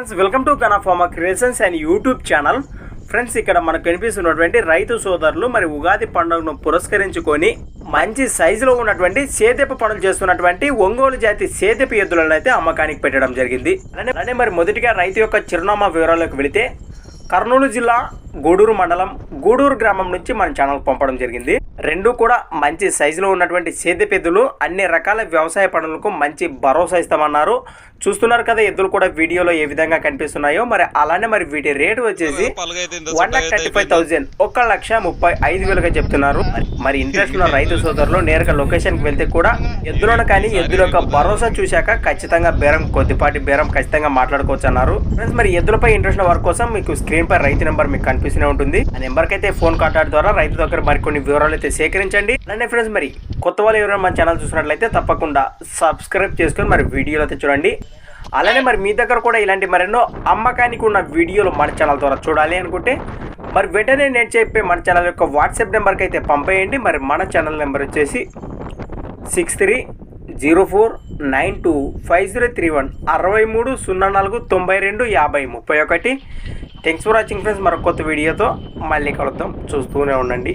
Friends welcome to గనాఫార్మా creations and YouTube channel friends ఇక్కడ మనకు కనిపిస్తున్నటువంటి రైతు సోదరులు మరి ఉగాది పండుగను పురస్కరించుకొని మంచి సైజులో ఉన్నటువంటి సేదెప్ప పనులు చేస్తున్నటువంటి ఒంగోలు జాతి సేదెపు ఎద్దులను అయితే అమ్మకానికి పెట్టడం జరిగింది. అలానే అలానే మరి మొదటిగా రైతు యొక్క చిరునామా వివరాలకు వెళితే కర్నూలు జిల్లా గూడూరు మండలం గూడూరు గ్రామం నుంచి మన ఛానల్ పంపడం జరిగింది. రెండు కూడా మంచి సైజులో ఉన్నటువంటి సేద్యపెద్దులు అన్ని రకాల వ్యవసాయ పనులకు మంచి భరోసా ఇస్తామన్నారు. చూస్తున్నారు కదా ఎద్దులు కూడా వీడియోలో ఏ విధంగా కనిపిస్తున్నాయో. మరి అలానే మరి వీటి రేటు వచ్చేసి one lakh thirty five thousand ఒక లక్ష ముప్పై ఐదు వేలుగా చెప్తున్నారు. మరి ఇంట్రెస్ట్ ఉన్న రైతు సోదరులు నేరుగా లొకేషన్కి వెళ్తే కూడా ఎద్దులను కానీ ఎద్దుల యొక్క భరోసా చూశాక ఖచ్చితంగా బేరం కొద్దిపాటి బేరం ఖచ్చితంగా మాట్లాడుకోవచ్చు అన్నారు ఫ్రెండ్స్ మరి ఎద్దులపై ఇంట్రెస్ట్ ఉన్న వారి కోసం మీకు స్క్రీన్ పై రైతు నెంబర్ మీకు కనిపిస్తూనే ఉంటుంది. ఆ నెంబర్కి అయితే ఫోన్ కాంటాక్ట్ ద్వారా రైతు దగ్గర మరికొన్ని వివరాలు అయితే సేకరించండి. అలానే ఫ్రెండ్స్ మరి కొత్త వాళ్ళు ఎవరైనా మన ఛానల్ చూసినట్లయితే తప్పకుండా సబ్స్క్రైబ్ చేసుకొని మరి వీడియోలు అయితే చూడండి. అలానే మరి మీ దగ్గర కూడా ఇలాంటి మరెన్నో అమ్మకానికి ఉన్న వీడియోలు మన ఛానల్ ద్వారా చూడాలి అనుకుంటే మరి వెంటనే నేను చెప్పే మన ఛానల్ యొక్క వాట్సాప్ నెంబర్కి అయితే పంపేయండి. మరి మన ఛానల్ నెంబర్ వచ్చేసి six three zero four nine two five zero three one అరవై మూడు సున్నా నాలుగు తొంభై రెండు యాభై ముప్పై ఒకటి. థ్యాంక్స్ ఫర్ వాచింగ్ ఫ్రెండ్స్ మరొక కొత్త వీడియోతో మళ్ళీ కలుద్దాం. చూస్తూనే ఉండండి.